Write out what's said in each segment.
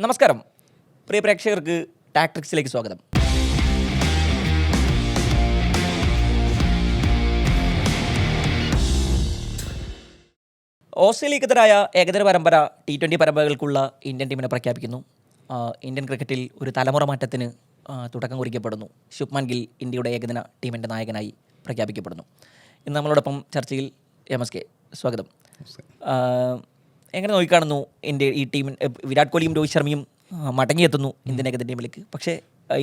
നമസ്കാരം. പ്രിയ പ്രേക്ഷകർക്ക് ടാക്ട്രിക്സിലേക്ക് സ്വാഗതം. ഓസ്ട്രേലിയക്കെതിരായ ഏകദിന പരമ്പര ടി ട്വന്റി പരമ്പരകൾക്കുള്ള ഇന്ത്യൻ ടീമിനെ പ്രഖ്യാപിക്കുന്നു. ഇന്ത്യൻ ക്രിക്കറ്റിൽ ഒരു തലമുറ മാറ്റത്തിന് തുടക്കം കുറിക്കപ്പെടുന്നു. ശുഭ്മാൻ ഗിൽ ഇന്ത്യയുടെ ഏകദിന ടീമിന്റെ നായകനായി പ്രഖ്യാപിക്കപ്പെടുന്നു. ഇന്ന് നമ്മളോടൊപ്പം ചർച്ചയിൽ എം എസ് കെ. സ്വാഗതം. എങ്ങനെ നോക്കിക്കാണുന്നു ഇന്ത്യ ഈ ടീമിൻ വിരാട് കോഹ്ലിയും രോഹിത് ശർമ്മയും മടങ്ങിയെത്തുന്നു ഇന്ത്യൻ ഏകദിന ടീമിലേക്ക്. പക്ഷേ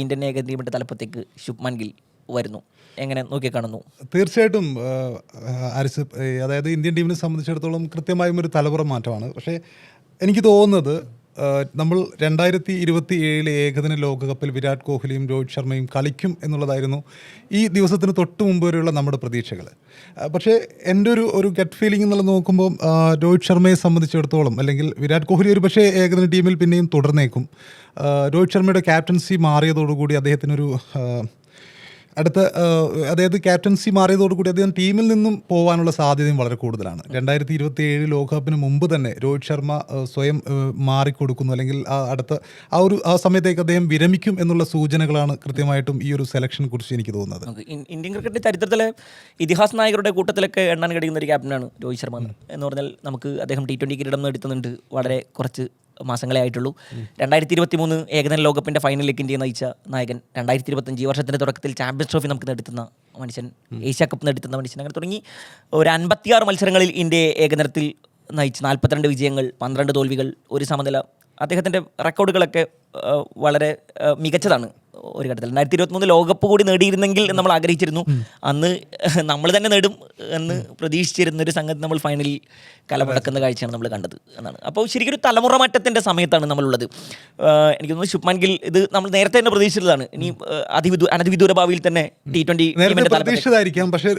ഇന്ത്യൻ ഏകദിന ടീമിന്റെ തലപ്പത്തേക്ക് ശുഭ്മാൻ ഗിൽ വരുന്നു. എങ്ങനെ നോക്കിക്കാണുന്നു? തീർച്ചയായിട്ടും അരിസ് അതായത് ഇന്ത്യൻ ടീമിനെ സംബന്ധിച്ചിടത്തോളം കൃത്യമായും ഒരു തലമുറ മാറ്റമാണ്. പക്ഷേ എനിക്ക് തോന്നുന്നത് നമ്മൾ രണ്ടായിരത്തി ഇരുപത്തി ഏഴിലെ ഏകദിന ലോകകപ്പിൽ വിരാട് കോഹ്ലിയും രോഹിത് ശർമ്മയും കളിക്കും എന്നുള്ളതായിരുന്നു ഈ ദിവസത്തിന് തൊട്ട് മുമ്പ് വരെയുള്ള നമ്മുടെ പ്രതീക്ഷകൾ. പക്ഷേ എന്റെ ഒരു ഒരു ഗട്ട് ഫീലിംഗ് എന്നുള്ളത് നോക്കുമ്പോൾ രോഹിത് ശർമ്മയെ സംബന്ധിച്ചിടത്തോളം അല്ലെങ്കിൽ വിരാട് കോഹ്ലി ഒരു പക്ഷേ ഏകദിന ടീമിൽ പിന്നെയും തുടർന്നേക്കും. രോഹിത് ശർമ്മയുടെ ക്യാപ്റ്റൻസി മാറിയതോടുകൂടി അദ്ദേഹത്തിനൊരു അടുത്ത അതായത് ക്യാപ്റ്റൻസി മാറിയതോടുകൂടി അദ്ദേഹം ടീമിൽ നിന്നും പോകാനുള്ള സാധ്യതയും വളരെ കൂടുതലാണ്. രണ്ടായിരത്തി ഇരുപത്തി ഏഴ് ലോകകപ്പിന് മുമ്പ് തന്നെ രോഹിത് ശർമ്മ സ്വയം മാറിക്കൊടുക്കുന്നു. അല്ലെങ്കിൽ ആ അടുത്ത ആ ഒരു ആ സമയത്തേക്ക് അദ്ദേഹം വിരമിക്കും എന്നുള്ള സൂചനകളാണ് കൃത്യമായിട്ടും ഈ ഒരു സെലക്ഷനെ കുറിച്ച് എനിക്ക് തോന്നുന്നത്. ഇന്ത്യൻ ക്രിക്കറ്റ് ചരിത്രത്തിലെ ഇതിഹാസ നായകരുടെ കൂട്ടത്തിലൊക്കെ എണ്ണാൻ കഴിയുന്ന ഒരു ക്യാപ്റ്റനാണ് രോഹിത് ശർമ്മ. എന്ന് പറഞ്ഞാൽ നമുക്ക് അദ്ദേഹം ടി ട്വന്റി കിരീടം എടുത്തുന്നുണ്ട് വളരെ കുറച്ച് മാസങ്ങളെ ആയിട്ടുള്ളൂ. രണ്ടായിരത്തി ഇരുപത്തി മൂന്ന് ഏകദിന ലോകകപ്പിന്റെ ഫൈനലിലേക്ക് ഇന്ത്യ നയിച്ച നായകൻ രണ്ടായിരത്തി ഇരുപത്തഞ്ച് ഈ വർഷത്തിന്റെ തുടക്കത്തിൽ ചാമ്പ്യൻസ് ട്രോഫി നമുക്ക് നേടുന്ന മനുഷ്യൻ ഏഷ്യ കപ്പ് നേടുന്ന മനുഷ്യൻ അങ്ങനെ തുടങ്ങി. ഒരു അൻപത്തിയാറ് മത്സരങ്ങളിൽ ഇന്ത്യയെ ഏകദിനത്തിൽ നയിച്ച് നാൽപ്പത്തിരണ്ട് വിജയങ്ങൾ പന്ത്രണ്ട് തോൽവികൾ ഒരു സമനില. അദ്ദേഹത്തിന്റെ റെക്കോർഡുകളൊക്കെ വളരെ മികച്ചതാണ്. ഒരു ഘട്ടത്തിൽ. രണ്ടായിരത്തി ഇരുപത്തി മൂന്ന് ലോകകപ്പ് കൂടി നേടിയിരുന്നെങ്കിൽ നമ്മൾ ആഗ്രഹിച്ചിരുന്നു. അന്ന് നമ്മൾ തന്നെ നേടും എന്ന് പ്രതീക്ഷിച്ചിരുന്ന ഒരു സംഗതി നമ്മൾ ഫൈനലിൽ കലമുടക്കുന്ന കാഴ്ചയാണ് നമ്മൾ കണ്ടത് എന്നാണ്. അപ്പോൾ ശരിക്കും ഒരു തലമുറ മാറ്റത്തിന്റെ സമയത്താണ് നമ്മളുള്ളത്. എനിക്ക് തോന്നുന്നു ശുഭ്മാൻ ഗിൽ ഇത് നമ്മൾ നേരത്തെ തന്നെ പ്രതീക്ഷിച്ചതാണ്. ഇനി അതിവിദൂ അനധിവിദൂര ഭാവിയിൽ തന്നെ ടി ട്വന്റി പ്രതീക്ഷിച്ചതായിരിക്കാം. പക്ഷേ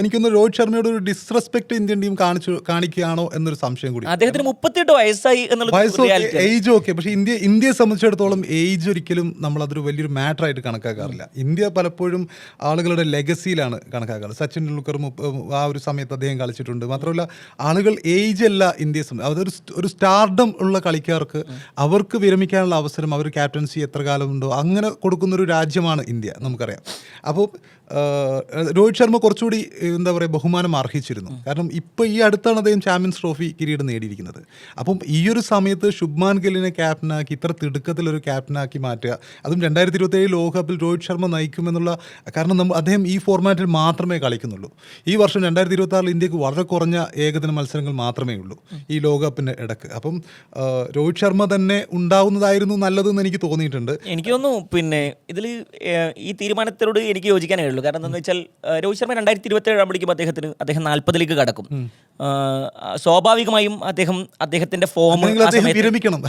എനിക്ക് എനിക്കൊന്ന് രോഹിത് ശർമ്മയോട് ഒരു ഡിസ്റെസ്പെക്ട് ഇന്ത്യൻ ടീം കാണിച്ചു കാണിക്കുകയാണോ എന്നൊരു സംശയം കൂടി. അദ്ദേഹത്തിന് മുപ്പത്തെട്ട് വയസ്സായി എന്നുള്ള ഏജ് ഓക്കെ പക്ഷേ ഇന്ത്യ ഇന്ത്യയെ സംബന്ധിച്ചിടത്തോളം ഏജ് ഒരിക്കലും നമ്മൾ അതൊരു വലിയൊരു മാറ്റർ ആയിട്ട് കണക്കാക്കാറില്ല. ഇന്ത്യ പലപ്പോഴും ആളുകളുടെ ലെഗസിയിലാണ് കണക്കാക്കാറ്. സച്ചിൻ ടെണ്ടുൽക്കർ ആ ഒരു സമയത്ത് അദ്ദേഹം കളിച്ചിട്ടുണ്ട്. മാത്രമല്ല ആളുകൾ ഏജ് അല്ല ഇന്ത്യയെ സംബന്ധിച്ച് അതൊരു ഒരു സ്റ്റാർഡം ഉള്ള കളിക്കാർക്ക് അവർക്ക് വിരമിക്കാനുള്ള അവസരം അവർ ക്യാപ്റ്റൻസി എത്ര കാലമുണ്ടോ അങ്ങനെ കൊടുക്കുന്നൊരു രാജ്യമാണ് ഇന്ത്യ നമുക്കറിയാം. അപ്പോൾ രോഹിത് ശർമ്മ കുറച്ചുകൂടി എന്താ പറയുക ബഹുമാനം അർഹിച്ചിരുന്നു. കാരണം ഇപ്പോൾ ഈ അടുത്താണ് അദ്ദേഹം ചാമ്പ്യൻസ് ട്രോഫി കിരീടം നേടിയിരിക്കുന്നത്. അപ്പം ഈ ഒരു സമയത്ത് ശുഭ്മാൻ ഗില്ലിനെ ക്യാപ്റ്റനാക്കി ഇത്ര തിടുക്കത്തിലൊരു ക്യാപ്റ്റനാക്കി മാറ്റുക അതും രണ്ടായിരത്തി ഇരുപത്തി ഈ ലോകകപ്പിൽ രോഹിത് ശർമ്മ നയിക്കുമെന്നുള്ള കാരണം നമ്മൾ അദ്ദേഹം ഈ ഫോർമാറ്റിൽ മാത്രമേ കളിക്കുന്നുള്ളൂ. ഈ വർഷം രണ്ടായിരത്തി ഇരുപത്തി ആറിൽ ഇന്ത്യയ്ക്ക് വളരെ കുറഞ്ഞ ഏകദിന മത്സരങ്ങൾ മാത്രമേ ഉള്ളൂ. ഈ ലോകകപ്പിന്റെ ഇടയ്ക്ക്. അപ്പം രോഹിത് ശർമ്മ തന്നെ ഉണ്ടാവുന്നതായിരുന്നു നല്ലതെന്ന് എനിക്ക് തോന്നിയിട്ടുണ്ട്. എനിക്ക് തോന്നുന്നു പിന്നെ ഇതിൽ ഈ തീരുമാനത്തിനോട് എനിക്ക് യോജിക്കാനേ ഉള്ളൂ. കാരണം എന്താണെന്ന് വെച്ചാൽ രോഹിത് ശർമ്മ രണ്ടായിരത്തി ഇരുപത്തി ഏഴ് ആകുമ്പോഴേക്കും അദ്ദേഹത്തിന് അദ്ദേഹം നാൽപ്പതിലേക്ക് കടക്കും. സ്വാഭാവികമായും അദ്ദേഹം അദ്ദേഹത്തിന്റെ ഫോം വിരമിക്കണം.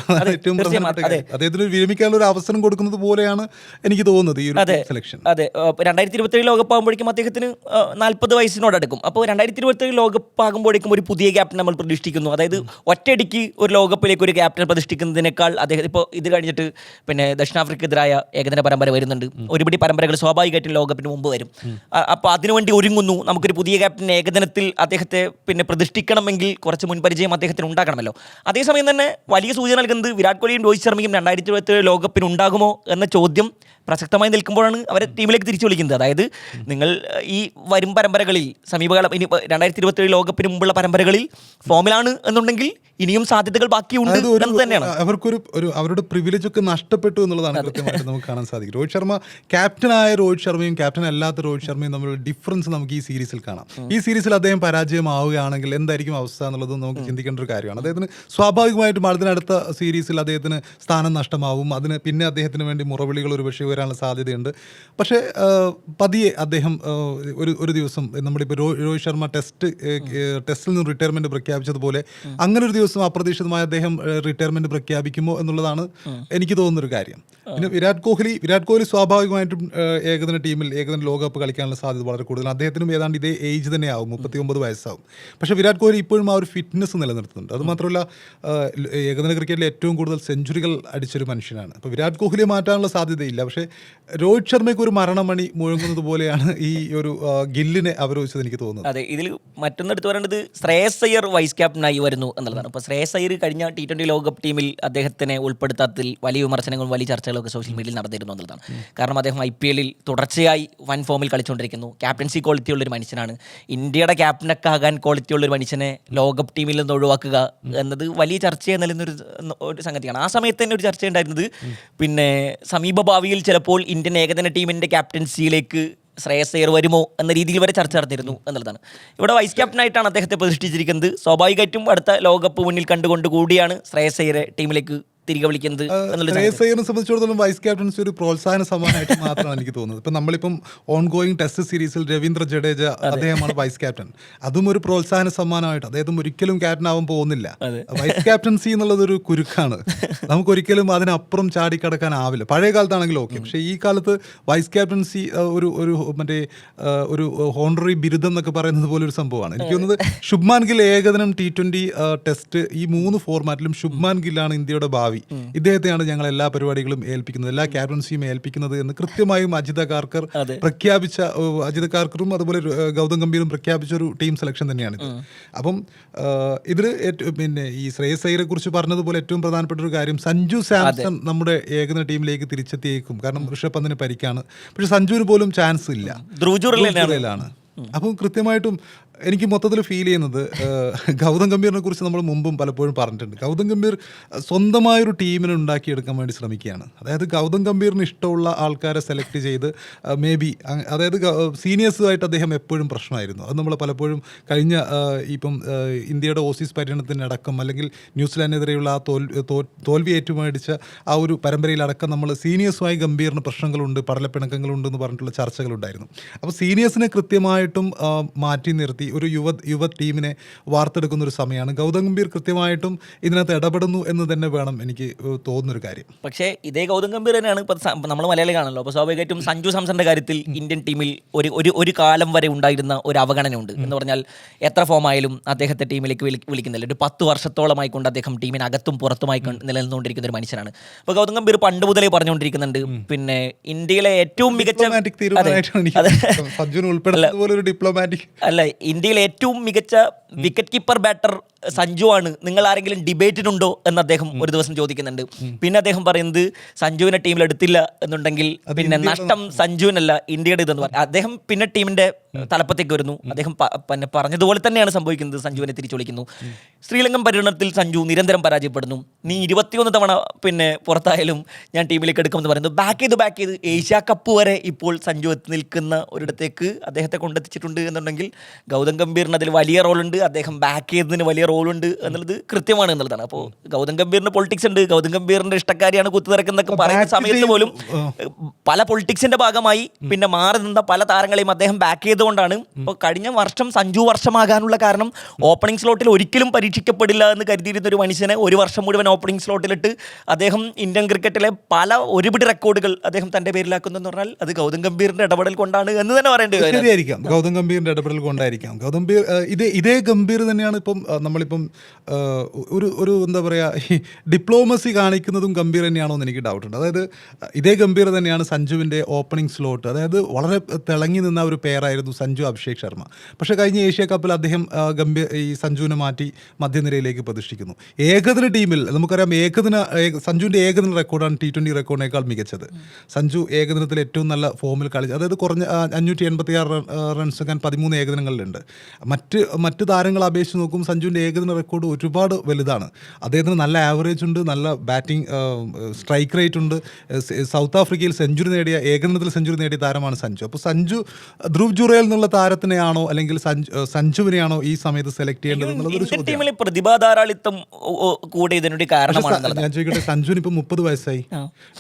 അതെ. അദ്ദേഹത്തിന് വിരമിക്കാനുള്ള ഒരു അവസരം കൊടുക്കുന്നത് പോലെയാണ് എനിക്ക് തോന്നുന്നത് ഈ ഒരു സെലക്ഷൻ അതെ. രണ്ടായിരത്തി ഇരുപത്തി ഏഴ് ലോകകപ്പ് ആകുമ്പോഴേക്കും അദ്ദേഹത്തിന് നാൽപ്പത് വയസ്സിനോടടുക്കും. അപ്പോൾ രണ്ടായിരത്തി ഇരുപത്തി ഏഴ് ലോകകപ്പ് ആകുമ്പോഴേക്കും ഒരു പുതിയ ക്യാപ്റ്റൻ നമ്മൾ പ്രതീക്ഷിക്കുന്നു അതായത് ഒറ്റയടിക്ക് ഒരു ലോകകപ്പിലേക്ക് ഒരു ക്യാപ്റ്റൻ പ്രതിഷ്ഠിക്കുന്നതിനേക്കാൾ അദ്ദേഹം ഇപ്പോൾ ഇത് കഴിഞ്ഞിട്ട് പിന്നെ ദക്ഷിണാഫ്രിക്കെതിരായ ഏകദിന പരമ്പര വരുന്നുണ്ട്. ഒരുപിടി പരമ്പരകൾ സ്വാഭാവികമായിട്ടും ലോകകപ്പിന് മുമ്പ് വരും. അപ്പോൾ അതിനുവേണ്ടി ഒരുങ്ങുന്നു. നമുക്കൊരു പുതിയ ക്യാപ്റ്റൻ ഏകദിനത്തിൽ അദ്ദേഹത്തെ പിന്നെ പ്രതിഷ്ഠിക്കണമെങ്കിൽ കുറച്ച് മുൻപരിചയം അദ്ദേഹത്തിന് ഉണ്ടാകണമല്ലോ. അതേസമയം തന്നെ വലിയ സൂചന നൽകുന്നത് വിരാട് കോഹ്ലിയും രോഹിത് ശർമ്മയും രണ്ടായിരത്തി ഇരുപത്തി ലോകകപ്പിന് ഉണ്ടാകുമോ എന്ന ചോദ്യം പ്രസക്തമായി നിൽക്കുമ്പോഴാണ് അവരെ ടീമിലേക്ക് തിരിച്ചു വിളിക്കുന്നത്. അതായത് നിങ്ങൾ ഈ വരും പരമ്പരകളിൽ സമീപകാലം ഇനി രണ്ടായിരത്തി ഇരുപത്തി ഏഴ് ലോകകപ്പിന് മുമ്പുള്ള പരമ്പരകളിൽ ഫോമിലാണ് എന്നുണ്ടെങ്കിൽ ഇനിയും സാധ്യതകൾ ബാക്കിയുണ്ട് എന്ന് തന്നെയാണ്. അവർക്കൊരു ഒരു അവരുടെ പ്രിവിലേജ് ഒക്കെ നഷ്ടപ്പെട്ടു എന്നുള്ളതാണ് കൃത്യമായിട്ട് നമുക്ക് കാണാൻ സാധിക്കും രോഹിത് ശർമ്മ ക്യാപ്റ്റനായ രോഹിത് ശർമ്മയും ക്യാപ്റ്റൻ അല്ലാത്ത രോഹിത് ശർമ്മയും തമ്മിലുള്ള ഡിഫറൻസ് നമുക്ക് ഈ സീരീസിൽ കാണാം. ഈ സീരീസിൽ അദ്ദേഹം പരാജയമാവുകയാണെങ്കിൽ എന്തായിരിക്കും അവസ്ഥ എന്നുള്ളത് നമുക്ക് ചിന്തിക്കേണ്ട ഒരു കാര്യമാണ്. അദ്ദേഹത്തിന് സ്വാഭാവികമായിട്ടും അടുത്ത സീരീസിൽ അദ്ദേഹത്തിന് സ്ഥാനം നഷ്ടമാവും. അതിന് പിന്നെ അദ്ദേഹത്തിന് വേണ്ടി മുറവിളികൾ ഒരു പക്ഷേ വരാനുള്ള സാധ്യതയുണ്ട്. പക്ഷേ പതിയെ അദ്ദേഹം ഒരു ഒരു ദിവസം നമ്മളിപ്പോൾ രോഹിത് ശർമ്മ ടെസ്റ്റ് ടെസ്റ്റിൽ നിന്ന് റിട്ടയർമെന്റ് പ്രഖ്യാപിച്ചതുപോലെ അങ്ങനെ ഒരു ദിവസം അപ്രതീക്ഷിതമായ അദ്ദേഹം റിട്ടയർമെന്റ് പ്രഖ്യാപിക്കുമോ എന്നുള്ളതാണ് എനിക്ക് തോന്നുന്നൊരു കാര്യം. പിന്നെ വിരാട് കോഹ്ലി വിരാട് കോഹ്ലി സ്വാഭാവികമായിട്ടും ഏകദിന ടീമിൽ ഏകദിന ലോകകപ്പ് കളിക്കാനുള്ള സാധ്യത വളരെ കൂടുതലാണ്. അദ്ദേഹത്തിനും ഏതാണ്ട് ഇതേ ഏജ് തന്നെയാവും മുപ്പത്തി ഒമ്പത് വയസ്സാവും. പക്ഷേ വിരാട് കോഹ്ലി ഇപ്പോഴും ആ ഒരു ഫിറ്റ്നസ് നിലനിർത്തുന്നുണ്ട്. അത് മാത്രമല്ല ഏകദിന ക്രിക്കറ്റിൽ ഏറ്റവും കൂടുതൽ സെഞ്ചുറികൾ അടിച്ചൊരു മനുഷ്യനാണ്. അപ്പോൾ വിരാട് കോഹ്ലിയെ മാറ്റാനുള്ള സാധ്യതയില്ല. പക്ഷേ രോഹിത് ശർമ്മയ്ക്ക് ഒരു മരണമണി മുഴങ്ങുന്നത് പോലെയാണ് ഈ ഒരു ഗില്ലിനെ അവരോധിച്ചത് എനിക്ക് തോന്നുന്നത്. അതെ ഇതിൽ മറ്റൊന്നെടുത്ത് പറയേണ്ടത് ശ്രേയസ് അയ്യർ വൈസ് ക്യാപ്റ്റനായി വരുന്നു എന്നുള്ളതാണ്. അപ്പോൾ ശ്രേയസ് അയ്യർ കഴിഞ്ഞ ടി ട്വന്റി ലോകകപ്പ് ടീമിൽ അദ്ദേഹത്തിനെ ഉൾപ്പെടുത്താത്തതിൽ വലിയ വിമർശനങ്ങളും വലിയ ചർച്ചകളൊക്കെ സോഷ്യൽ മീഡിയയിൽ നടന്നിരുന്നു എന്നുള്ളതാണ്. കാരണം അദ്ദേഹം ഐ പി എല്ലിൽ തുടർച്ചയായി വൻ ഫോമിൽ കളിച്ചുകൊണ്ടിരിക്കുന്നു. ക്യാപ്റ്റൻസി ക്വാളിറ്റി ഉള്ളൊരു മനുഷ്യനാണ്. ഇന്ത്യയുടെ ക്യാപ്റ്റനൊക്കെ ആകാൻ ക്വാളിറ്റി ഉള്ളൊരു മനുഷ്യനെ ലോകകപ്പ് ടീമിൽ നിന്ന് ഒഴിവാക്കുക എന്നത് വലിയ ചർച്ചയായി നിലനിന്നൊരു ഒരു സംഗതിയാണ്. ആ സമയത്ത് തന്നെ ഒരു ചർച്ച ഉണ്ടായിരുന്നത് പിന്നെ സമീപ ഭാവിയിൽ ചിലപ്പോൾ ഇന്ത്യൻ ഏകദിന ടീമിന്റെ ക്യാപ്റ്റൻസിയിലേക്ക് ശ്രേയസ് അയ്യർ വരുമോ എന്ന രീതിയിൽ വരെ ചർച്ച നടന്നിരുന്നു എന്നുള്ളതാണ്. ഇവിടെ വൈസ് ക്യാപ്റ്റൻ ആയിട്ടാണ് അദ്ദേഹത്തെ പ്രതിഷ്ഠിച്ചിരിക്കുന്നത്. സ്വാഭാവികമായിട്ടും അടുത്ത ലോകകപ്പ് മുന്നിൽ കണ്ടുകൊണ്ട് കൂടിയാണ് ശ്രേയസ് അയ്യരെ ടീമിലേക്ക് തിരികെ വിളിക്കുന്നത് സംബന്ധിച്ചിടത്തോളം വൈസ് ക്യാപ്റ്റൻസി ഒരു പ്രോത്സാഹന സമ്മാനമായിട്ട് മാത്രമാണ് എനിക്ക് തോന്നുന്നത്. ഇപ്പം നമ്മളിപ്പം ഓൺ ഗോയിങ് ടെസ്റ്റ് സീരീസിൽ രവീന്ദ്ര ജഡേജ അദ്ദേഹമാണ് വൈസ് ക്യാപ്റ്റൻ അതും ഒരു പ്രോത്സാഹന സമ്മാനമായിട്ട് അദ്ദേഹം ഒരിക്കലും ക്യാപ്റ്റൻ ആവാൻ പോകുന്നില്ല. വൈസ് ക്യാപ്റ്റൻസി എന്നുള്ളതൊരു കുരുക്കാണ്. നമുക്കൊരിക്കലും അതിനപ്പുറം ചാടിക്കടക്കാനാവില്ല. പഴയ കാലത്താണെങ്കിലും ഓക്കെ പക്ഷേ ഈ കാലത്ത് വൈസ് ക്യാപ്റ്റൻസി ഒരു ഒരു മറ്റേ ഒരു ഹോണറി ബിരുദം എന്നൊക്കെ പറയുന്നത് പോലെ ഒരു സംഭവമാണ്. എനിക്ക് തോന്നുന്നത് ശുഭ്മാൻ ഗിൽ ഏകദിനം ടി ട്വന്റി ടെസ്റ്റ് ഈ മൂന്ന് ഫോർമാറ്റിലും ശുഭ്മാൻ ഗില്ലാണ് ഇന്ത്യയുടെ ഭാവി. ഇദ്ദേഹത്തെയാണ് ഞങ്ങൾ എല്ലാ പരിപാടികളും ഏൽപ്പിക്കുന്നത് എല്ലാ ക്യാപ്റ്റൻസിയും ഏൽപ്പിക്കുന്നത് എന്ന് കൃത്യമായും അജിത കാർക്കർ പ്രഖ്യാപിച്ച അജിത കാർക്കറും അതുപോലെ ഗൗതം ഗംഭീറും പ്രഖ്യാപിച്ച ഒരു ടീം സെലക്ഷൻ തന്നെയാണിത് അപ്പം ഇതിൽ പിന്നെ ഈ ശ്രേയസ് അയ്യരെ കുറിച്ച് പറഞ്ഞതുപോലെ ഏറ്റവും പ്രധാനപ്പെട്ട ഒരു കാര്യം സഞ്ജു സാംസൺ നമ്മുടെ ഏകദിന ടീമിലേക്ക് തിരിച്ചെത്തിയേക്കും. കാരണം ഋഷഭ് പന്തിന് പരിക്കാണ്. പക്ഷെ സഞ്ജുവിന് പോലും ചാൻസ് ഇല്ല. ധ്രുവ് അപ്പം കൃത്യമായിട്ടും എനിക്ക് മൊത്തത്തിൽ ഫീൽ ചെയ്യുന്നത് ഗൗതം ഗംഭീറിനെ കുറിച്ച് നമ്മൾ മുമ്പും പലപ്പോഴും പറഞ്ഞിട്ടുണ്ട്. ഗൗതം ഗംഭീർ സ്വന്തമായൊരു ടീമിനെ ഉണ്ടാക്കിയെടുക്കാൻ വേണ്ടി ശ്രമിക്കുകയാണ്. അതായത് ഗൗതം ഗംഭീറിന് ഇഷ്ടമുള്ള ആൾക്കാരെ സെലക്ട് ചെയ്ത് മേ ബി അതായത് സീനിയേഴ്സുമായിട്ട് അദ്ദേഹം എപ്പോഴും പ്രശ്നമായിരുന്നു. അത് നമ്മൾ പലപ്പോഴും കഴിഞ്ഞ ഇപ്പം ഇന്ത്യയുടെ ഓസീസ് പര്യടനത്തിനടക്കം അല്ലെങ്കിൽ ന്യൂസിലാൻഡിനെതിരെയുള്ള ആ തോൽ തോൽവി ഏറ്റുമേടിച്ച ആ ഒരു പരമ്പരയിലടക്കം നമ്മൾ സീനിയേഴ്സുമായി ഗംഭീറിന് പ്രശ്നങ്ങളുണ്ട് പടലപ്പിണക്കങ്ങളുണ്ട് എന്ന് പറഞ്ഞിട്ടുള്ള ചർച്ചകളുണ്ടായിരുന്നു. അപ്പോൾ സീനിയേഴ്സിനെ കൃത്യമായിട്ടും മാറ്റി നിർത്തി ഒരു യുവ യുവ ടീമിനെ വാർത്തെടുക്കുന്ന ഒരു സമയമാണ്. ഗൗതം ഗംഭീർ കൃത്യമായിട്ടും ഇതിനകത്ത് ഇടപെടുന്നു എന്ന് തന്നെ വേണം എനിക്ക് തോന്നുന്നൊരു കാര്യം. പക്ഷേ ഇതേ ഗൗതം ഗംഭീർ തന്നെയാണ് ഇപ്പോൾ നമ്മൾ മലയാളികളാണല്ലോ അപ്പോൾ സ്വാഭാവികമായിട്ടും സഞ്ജു സാംസന്റെ കാര്യത്തിൽ ഇന്ത്യൻ ടീമിൽ ഒരു ഒരു ഒരു കാലം വരെ ഉണ്ടായിരുന്ന ഒരു അവഗണന ഉണ്ട് എന്ന് പറഞ്ഞാൽ എത്ര ഫോമായാലും അദ്ദേഹത്തെ ടീമിലേക്ക് വിളി വിളിക്കുന്നില്ല. ഒരു പത്ത് വർഷത്തോളമായി കൊണ്ട് അദ്ദേഹം ടീമിനകത്തും പുറത്തുമായി കൊണ്ട് നിലനിന്നുകൊണ്ടിരിക്കുന്ന ഒരു മനുഷ്യനാണ്. അപ്പോൾ ഗൗതം ഗംഭീർ പണ്ട് മുതലേ പറഞ്ഞുകൊണ്ടിരിക്കുന്നുണ്ട്. പിന്നെ ഇന്ത്യയിലെ ഏറ്റവും മികച്ച അല്ല ഇന്ത്യയിലെ ഏറ്റവും മികച്ച വിക്കറ്റ് കീപ്പർ ബാറ്റർ സഞ്ജു ആണ്. നിങ്ങൾ ആരെങ്കിലും ഡിബേറ്റിനുണ്ടോ എന്ന് അദ്ദേഹം ഒരു ദിവസം ചോദിക്കുന്നുണ്ട്. പിന്നെ അദ്ദേഹം പറയുന്നത് സഞ്ജുവിനെ ടീമിൽ എടുത്തില്ല എന്നുണ്ടെങ്കിൽ പിന്നെ നഷ്ടം സഞ്ജുവിനല്ല ഇന്ത്യയുടെ ഇതെന്ന് പറഞ്ഞു അദ്ദേഹം പിന്നെ ടീമിന്റെ തലപ്പത്തേക്ക് വരുന്നു. അദ്ദേഹം പിന്നെ പറഞ്ഞതുപോലെ തന്നെയാണ് സംഭവിക്കുന്നത് സഞ്ജുവിനെ തിരിച്ചു വിളിക്കുന്നു ശ്രീലങ്കൻ പര്യടനത്തിൽ സഞ്ജു നിരന്തരം പരാജയപ്പെടുന്നു. നീ ഇരുപത്തിയൊന്ന് തവണ പിന്നെ പുറത്തായാലും ഞാൻ ടീമിലേക്ക് എടുക്കുമെന്ന് പറയുന്നു. ബാക്ക് ചെയ്ത് ബാക്ക് ചെയ്ത്. ഏഷ്യ കപ്പ് വരെ ഇപ്പോൾ സഞ്ജു എത്തി നിൽക്കുന്ന ഒരിടത്തേക്ക് അദ്ദേഹത്തെ കൊണ്ടെത്തിച്ചിട്ടുണ്ട് എന്നുണ്ടെങ്കിൽ ഗൗതം ഗംഭീറിന് അതിൽ വലിയ റോളുണ്ട്. അദ്ദേഹം ബാക്ക് ചെയ്തതിന് വലിയ റോളുണ്ട് എന്നുള്ളത് കൃത്യമാണ് എന്നുള്ളതാണ്. അപ്പോൾ ഗൗതം ഗംഭീറിന് പൊളിറ്റിക്സ് ഉണ്ട്. ഗൗതം ഗംഭീറിന്റെ ഇഷ്ടക്കാരിയാണ് കുത്തുനിറക്കുന്നൊക്കെ പറയുന്ന സമയത്ത് പോലും പല പൊളിറ്റിക്സിന്റെ ഭാഗമായി പിന്നെ മാറി നിന്ന പല താരങ്ങളെയും അദ്ദേഹം ബാക്ക് ചെയ്തുകൊണ്ടാണ് ഇപ്പോൾ കഴിഞ്ഞ വർഷം സഞ്ജു വർഷമാകാനുള്ള കാരണം ഓപ്പണിംഗ് സ്ലോട്ടിൽ ഒരിക്കലും പരീക്ഷിക്കപ്പെടില്ല എന്ന് കരുതിയിരുന്ന ഒരു മനുഷ്യനെ ഒരു വർഷം മുഴുവൻ ഓപ്പണിംഗ് സ്ലോട്ടിലിട്ട് അദ്ദേഹം ഇന്ത്യൻ ക്രിക്കറ്റിലെ പല ഒരുപിടി റെക്കോർഡുകൾ അദ്ദേഹം തന്റെ പേരിലാക്കുന്നു എന്ന് പറഞ്ഞാൽ അത് ഗൗതം ഗംഭീറിന്റെ ഇടപെടൽ കൊണ്ടാണ് എന്ന് തന്നെ പറയേണ്ടി വരും ശരിയായിരിക്കാം ഗൗതം ഗംഭീറിന്റെ ഇടപെടൽ കൊണ്ടായിരിക്കാം. ഗംഭീർ ഇതേ ഇതേ ഗംഭീർ തന്നെയാണ് ഇപ്പം നമ്മളിപ്പം ഒരു ഒരു എന്താ പറയുക ഡിപ്ലോമസി കാണിക്കുന്നതും ഗംഭീർ തന്നെയാണോ എന്ന് എനിക്ക് ഡൗട്ട് ഉണ്ട്. അതായത് ഇതേ ഗംഭീർ തന്നെയാണ് സഞ്ജുവിന്റെ ഓപ്പണിംഗ് സ്ലോട്ട് അതായത് വളരെ തിളങ്ങി നിന്ന ഒരു പേരായിരുന്നു സഞ്ജു അഭിഷേക് ശർമ്മ. പക്ഷേ കഴിഞ്ഞ ഏഷ്യ കപ്പിൽ അദ്ദേഹം ഗംഭീർ ഈ സഞ്ജുവിനെ മാറ്റി മധ്യനിരയിലേക്ക് പ്രതിഷ്ഠിക്കുന്നു. ഏകദിന ടീമിൽ നമുക്കറിയാം ഏകദിന ഏക- സഞ്ജുവിന്റെ ഏകദിന റെക്കോർഡാണ് ടി ട്വന്റി റെക്കോർഡിനേക്കാൾ മികച്ചത്. സഞ്ജു ഏകദിനത്തിൽ ഏറ്റവും നല്ല ഫോമിൽ കളി അതായത് കുറഞ്ഞ അഞ്ഞൂറ്റി എൺപത്തി ആറ് റൺസ് ഞാൻ പതിമൂന്ന് ഏകദിനങ്ങളിലുണ്ട്. മറ്റ് മറ്റ് താരങ്ങളെ അപേക്ഷിച്ച് നോക്കും സഞ്ജുവിന്റെ ഏകദിന റെക്കോർഡ് ഒരുപാട് വലുതാണ്. അദ്ദേഹത്തിന് നല്ല ആവറേജ് ഉണ്ട് നല്ല ബാറ്റിംഗ് സ്ട്രൈക്ക് റേറ്റ് ഉണ്ട്. സൗത്ത് ആഫ്രിക്കയിൽ സെഞ്ചുറി നേടിയ ഏകദിനത്തിൽ സെഞ്ചുറി നേടിയ താരമാണ് സഞ്ജു. അപ്പോൾ സഞ്ജു ധ്രുവ് ജുറേൽ എന്നുള്ള താരത്തിനെയാണോ അല്ലെങ്കിൽ സഞ്ജു സഞ്ജുവിനെയാണോ ഈ സമയത്ത് സെലക്ട് ചെയ്യേണ്ടത് എന്നുള്ളത് ഒരു ചോദ്യം ടീമിലെ പ്രതിഭാധാരാളിത്തം കൂടെ ഇതിനൊരു കാരണമാണ് ഞാൻ ചോദിക്കട്ടെ സഞ്ജുവിന് ഇപ്പൊ മുപ്പത് വയസ്സായി.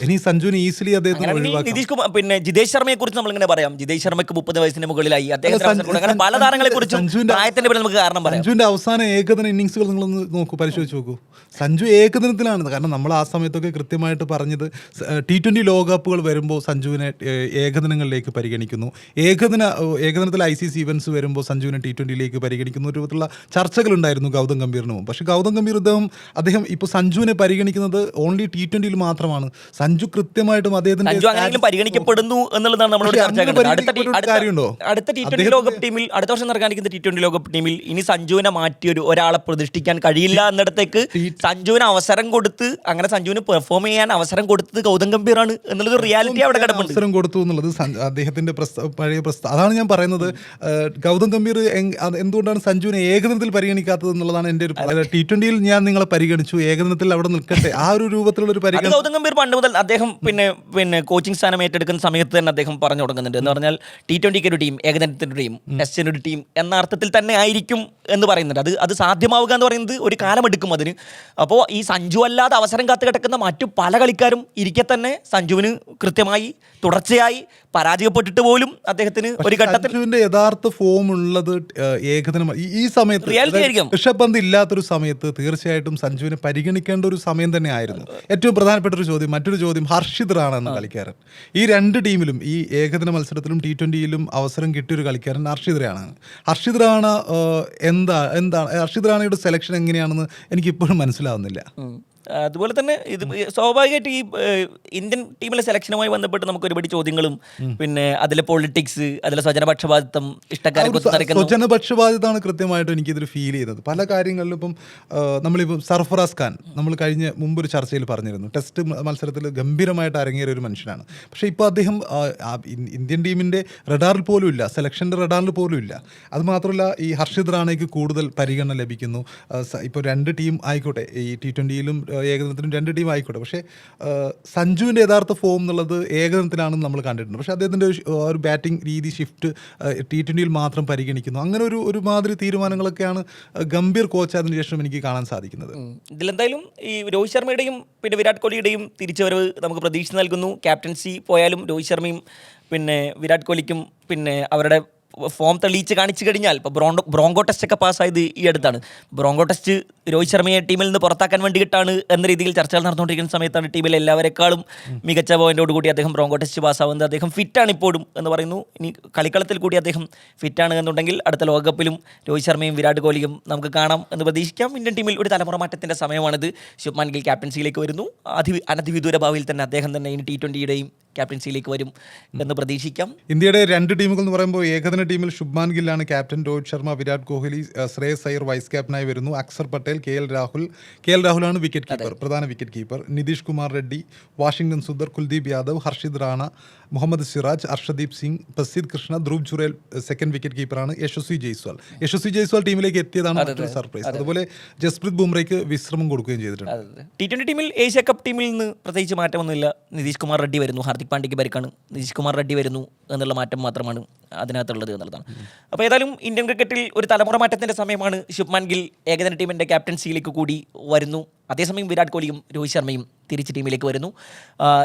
ഇനി സഞ്ജുവിന് ഈസിലി അദ്ദേഹത്തിന് ഒഴിവാക്കും ഒഴിവാക്കാം. നിതീഷ് കുമാർ പിന്നെ ജിതേഷ് ശർമ്മയെ കുറിച്ച് നമ്മൾ ഇങ്ങനെ പറയാം. ജിതേഷ് ശർമ്മയ്ക്ക് മുപ്പത് വയസ്സിന് മുകളിലായി. അദ്ദേഹം പല താരങ്ങളെ കുറിച്ചും പ്രായത്തിന്റെ പേരിൽ നമുക്ക് കാരണം പറയാം. അഞ്ജുവിന്റെ അവസാന ഏകദിന ഇന്നിങ്സുകൾ നിങ്ങളൊന്ന് നോക്കൂ പരിശോധിച്ച് നോക്കൂ. സഞ്ജു ഏകദിനത്തിലാണ് കാരണം നമ്മൾ ആ സമയത്തൊക്കെ കൃത്യമായിട്ട് പറഞ്ഞത് ടി ട്വന്റി ലോകകപ്പുകൾ വരുമ്പോൾ സഞ്ജുവിനെ ഏകദിനങ്ങളിലേക്ക് പരിഗണിക്കുന്നു. ഏകദിന ഏകദിനത്തിൽ ഐ സി സി ഇവൻസ് വരുമ്പോൾ സഞ്ജുവിനെ ടി ട്വന്റിയിലേക്ക് പരിഗണിക്കുന്ന ഒരു രൂപത്തിലുള്ള ചർച്ചകളുണ്ടായിരുന്നു ഗൗതം ഗംഭീറിനും. പക്ഷേ ഗൗതം ഗംഭീർ അദ്ദേഹം അദ്ദേഹം ഇപ്പോൾ സഞ്ജുവിനെ പരിഗണിക്കുന്നത് ഓൺലി ടി ട്വന്റിയിൽ മാത്രമാണ്. സഞ്ജു കൃത്യമായിട്ടും അദ്ദേഹത്തിന്റെ സഞ്ജു പരിഗണിക്കപ്പെടുന്നു എന്നുള്ളതാണ് നമ്മളോട് കാര്യമുണ്ടോ? അടുത്ത ടി ട്വന്റി ലോകകപ്പ് ടീമിൽ അടുത്ത വർഷം നടക്കാനിരിക്കുന്ന ടി ട്വന്റി ലോകകപ്പ് ടീമിൽ ഇനി സഞ്ജുവിനെ മാറ്റി ഒരു ഒരാളെ പ്രതിഷ്ഠിക്കാൻ കഴിയില്ല എന്നിടത്തേക്ക് സഞ്ജുവിന് അവസരം കൊടുത്ത് അങ്ങനെ സഞ്ജുവിന് പെർഫോം ചെയ്യാൻ അവസരം കൊടുത്തത് ഗൗതം ഗംഭീറാണ് എന്നുള്ളൊരു റിയാലിറ്റി അവിടെ കിടപ്പുണ്ട്. അവസരം കൊടുത്തു എന്നുള്ളത് അദ്ദേഹത്തിന്റെ പഴയ പ്രസ്ത അതാണ് ഞാൻ പറയുന്നത്. ഗൗതം ഗംഭീർ എന്തുകൊണ്ടാണ് സഞ്ജുവിനെ ഏകദിനത്തിൽ പരിഗണിക്കാത്തത് എന്നുള്ളതാണ് എന്റെ ഒരു ടി ട്വന്റിയിൽ ഞാൻ നിങ്ങളെ പരിഗണിച്ചു. ഏകദിനത്തിൽ അവിടെ നിൽക്കട്ടെ. ആ ഒരു രൂപത്തിലുള്ള ഒരു പരിഗണന ഗൗതം ഗംഭീർ പണ്ട് മുതൽ അദ്ദേഹം പിന്നെ പിന്നെ കോച്ചിങ് സ്ഥാനം ഏറ്റെടുക്കുന്ന സമയത്ത് തന്നെ അദ്ദേഹം പറഞ്ഞു തുടങ്ങുന്നുണ്ട്. എന്ന് പറഞ്ഞാൽ ടി ട്വന്റിക്ക് ഒരു ടീം ഏകദിനത്തിന്റെ ടീം ടെസ്റ്റിന് ഒരു ടീം എന്ന അർത്ഥത്തിൽ തന്നെ ആയിരിക്കും എന്ന് പറയുന്നുണ്ട്. അത് അത് സാധ്യമാവുക എന്ന് പറയുന്നത് ഒരു കാലമെടുക്കും അതിന്. അപ്പോൾ ഈ സഞ്ജു അല്ലാതെ അവസരം കാത്തു കിടക്കുന്ന മറ്റു പല കളിക്കാരും ഇരിക്കെ തന്നെ സഞ്ജുവിന് കൃത്യമായി തുടർച്ചയായി പരാജയപ്പെട്ടിട്ട് പോലും അദ്ദേഹത്തിന് ഒരു ഘട്ടത്തിൽ യഥാർത്ഥ ഫോം ഉള്ളത് ഏകദിനം ഈ- സമയത്ത് ഋഷഭന്ത്. ഋഷഭ് പന്ത് ഇല്ലാത്തൊരു സമയത്ത് തീർച്ചയായിട്ടും സഞ്ജുവിനെ പരിഗണിക്കേണ്ട ഒരു സമയം തന്നെ ആയിരുന്നു ഏറ്റവും പ്രധാനപ്പെട്ട ഒരു ചോദ്യം മറ്റൊരു ചോദ്യം ഹർഷിത് റാണ എന്ന കളിക്കാരൻ. ഈ രണ്ട് ടീമിലും ഈ ഏകദിന മത്സരത്തിലും ടി ട്വന്റിയിലും അവസരം കിട്ടിയ ഒരു കളിക്കാരൻ ഹർഷിത് റാണ ഹർഷിത് റാണ എന്താ എന്താണ് ഹർഷിത് റാണയുടെ സെലക്ഷൻ എങ്ങനെയാണെന്ന് എനിക്കിപ്പോഴും മനസ്സിലാവുന്നില്ല. അതുപോലെ തന്നെ ഇത് സ്വാഭാവികമായിട്ട് ഈ ഇന്ത്യൻ ടീമിലെ സെലക്ഷനുമായി ബന്ധപ്പെട്ട് നമുക്ക് ഒരുപാട് ചോദ്യങ്ങളും പിന്നെ അതിലെ പൊളിറ്റിക്സ് അതിലെ സ്വജനപക്ഷപാതിത്വം ഇഷ്ടക്കാരെ കൃത്യമായിട്ട് എനിക്കിതിൽ ഫീൽ ചെയ്തത്. പല കാര്യങ്ങളിലും ഇപ്പം നമ്മളിപ്പം സർഫറാസ് ഖാൻ നമ്മൾ കഴിഞ്ഞ മുമ്പ് ഒരു ചർച്ചയിൽ പറഞ്ഞിരുന്നു. ടെസ്റ്റ് മത്സരത്തിൽ ഗംഭീരമായിട്ട് അരങ്ങേറിയ ഒരു മനുഷ്യനാണ്. പക്ഷേ ഇപ്പോൾ അദ്ദേഹം ഇന്ത്യൻ ടീമിന്റെ റഡാറിൽ പോലും ഇല്ല സെലക്ഷന്റെ റഡാറിൽ പോലും ഇല്ല. അതുമാത്രമല്ല ഈ ഹർഷിത് റാണയ്ക്ക് കൂടുതൽ പരിഗണന ലഭിക്കുന്നു. ഇപ്പോൾ രണ്ട് ടീം ആയിക്കോട്ടെ ഈ ടി ട്വന്റിയിലും ഏകദിനത്തിലും രണ്ട് ടീം ആയിക്കോട്ടെ. പക്ഷേ സഞ്ജുവിന്റെ യഥാർത്ഥ ഫോം എന്നുള്ളത് ഏകദിനത്തിലാണെന്ന് നമ്മൾ കണ്ടിട്ടുണ്ട്. പക്ഷേ അദ്ദേഹത്തിന്റെ ഒരു ബാറ്റിംഗ് രീതി ഷിഫ്റ്റ് ടി ട്വന്റിയിൽ മാത്രം പരിഗണിക്കുന്നു. അങ്ങനെ ഒരു ഒരുമാതിരി തീരുമാനങ്ങളൊക്കെയാണ് ഗംഭീർ കോച്ചായതിനു ശേഷം എനിക്ക് കാണാൻ സാധിക്കുന്നത്. ഇതിലെന്തായാലും ഈ രോഹിത് ശർമ്മയുടെയും പിന്നെ വിരാട് കോഹ്ലിയുടെയും തിരിച്ചുവരവ് നമുക്ക് പ്രതീക്ഷ നൽകുന്നു. ക്യാപ്റ്റൻസി പോയാലും രോഹിത് ശർമ്മയും പിന്നെ വിരാട് കോഹ്ലിക്കും പിന്നെ അവരുടെ ഫോം തെളിയിച്ച് കാണിച്ചു കഴിഞ്ഞാൽ ഇപ്പോൾ ബ്രോണ്ടോ ബ്രോങ്കോ ടെസ്റ്റ് ഒക്കെ പാസ്സായത് ഈ അടുത്താണ്. ബ്രോങ്കോ ടെസ്റ്റ് രോഹിത് ശർമ്മയെ ടീമിൽ നിന്ന് പുറത്താക്കാൻ വേണ്ടിയിട്ടാണ് എന്ന രീതിയിൽ ചർച്ചകൾ നടന്നുകൊണ്ടിരിക്കുന്ന സമയത്താണ് ടീമിൽ എല്ലാവരെക്കാളും മികച്ച പോയിന്റോട് കൂടി അദ്ദേഹം ബ്രോങ്കോ ടെസ്റ്റ് പാസ്സാവുന്നത് അദ്ദേഹം ഫിറ്റാണ് ഇപ്പോഴും എന്ന് പറയുന്നു. ഇനി കളിക്കളത്തിൽ കൂടി അദ്ദേഹം ഫിറ്റാണ് എന്നുണ്ടെങ്കിൽ അടുത്ത ലോകകപ്പിലും രോഹിത് ശർമ്മയും വിരാട് കോഹ്ലിയും നമുക്ക് കാണാം എന്ന് പ്രതീക്ഷിക്കാം. ഇന്ത്യൻ ടീമിൽ ഒരു തലമുറ മാറ്റത്തിന്റെ സമയമാണിത്. ശുഭ്മാൻ ഗിൽ ക്യാപ്റ്റൻസിയിലേക്ക് വരുന്നു. അതി അനധിവിദൂര ഭാവിയിൽ തന്നെ അദ്ദേഹം തന്നെ ഇനി ടി ട്വന്റിയുടെയും ക്യാപ്റ്റൻസിയിലേക്ക് വരും എന്ന് പ്രതീക്ഷിക്കാം. ഇന്ത്യയുടെ രണ്ട് ടീമുകൾ എന്ന് പറയുമ്പോൾ ഏകദിന ടീമിൽ ശുഭ്മാൻ ഗില്ലാണ് ക്യാപ്റ്റൻ രോഹിത് ശർമ്മ വിരാട് കോഹ്ലി ശ്രേയസ് അയ്യർ വൈസ് ക്യാപ്റ്റനായി വരുന്നു. Axar Patel K L Rahul. K L രാഹുലാണ് wicket keeper പ്രധാന wicket keeper Nitish Kumar Reddy Washington Sundar Kuldeep Yadav Harshit Rana Muhammad Siraj Arshdeep Singh Prasidh Krishna Dhruv Jurel second wicket കീപ്പറാണ് Yashasvi Jaiswal. Yashasvi Jaiswal ടീമിലേക്ക് എത്തിയതാണ് മറ്റൊരു surprise അതുപോലെ ജസ്പ്രീത് ബുംറയ്ക്ക് വിശ്രമം കൊടുക്കുകയും ചെയ്തിട്ടുണ്ട്. T twenty ടീമിൽ Asia cup ടീമിൽ നിന്ന് പ്രത്യേകിച്ച് മാറ്റമൊന്നുമില്ല. നിതീഷ് കുമാർ റെഡ്ഡി വരുന്നു. ഹാർദിക് പാണ്ഡ്യയ്ക്ക് പരിക്കാണ്. നിതീഷ് കുമാർ റെഡ്ഡി വരുന്നു എന്നുള്ള മാറ്റം മാത്രമാണ് അതിനകത്തുള്ളത് എന്നുള്ളതാണ്. അപ്പോൾ ഏതായാലും ഇന്ത്യൻ ക്രിക്കറ്റിൽ ഒരു തലമുറ മാറ്റത്തിന്റെ സമയമാണ് ശുഭ്മാൻ ഗിൽ ഏകദിന ടീമിന്റെ ക്യാപ്റ്റൻസിയിലേക്ക് കൂടി വരുന്നു. അതേസമയം വിരാട് കോഹ്ലിയും രോഹിത് ശർമ്മയും തിരിച്ച് ടീമിലേക്ക് വരുന്നു.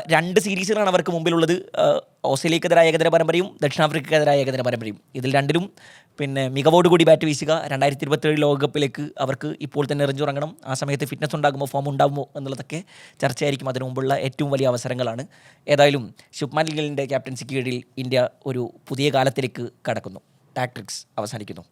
രണ്ട് സീരീസുകളാണ് അവർക്ക് മുമ്പിലുള്ളത്. ഓസ്ട്രേലിയക്കെതിരായ ഏകദിന പരമ്പരയും ദക്ഷിണാഫ്രിക്കക്കെതിരായ ഏകദിന പരമ്പരയും. ഇതിൽ രണ്ടിലും പിന്നെ മികവോടുകൂടി ബാറ്റ് വീശുക. രണ്ടായിരത്തി ഇരുപത്തേഴ് ലോകകപ്പിലേക്ക് അവർക്ക് ഇപ്പോൾ തന്നെ എറിഞ്ഞുറങ്ങണം. ആ സമയത്ത് ഫിറ്റ്നസ് ഉണ്ടാകുമോ ഫോം ഉണ്ടാകുമോ എന്നുള്ളതൊക്കെ ചർച്ചയായിരിക്കും. അതിനു മുമ്പുള്ള ഏറ്റവും വലിയ അവസരങ്ങളാണ്. ഏതായാലും ശുഭ്മാൻ ഗില്ലിന്റെ ക്യാപ്റ്റൻസിക്ക് കീഴിൽ ഇന്ത്യ ഒരു പുതിയ കാലത്തിലേക്ക് കടക്കുന്നു. ടാക്ട്രിക്സ് അവസാനിക്കുന്നു.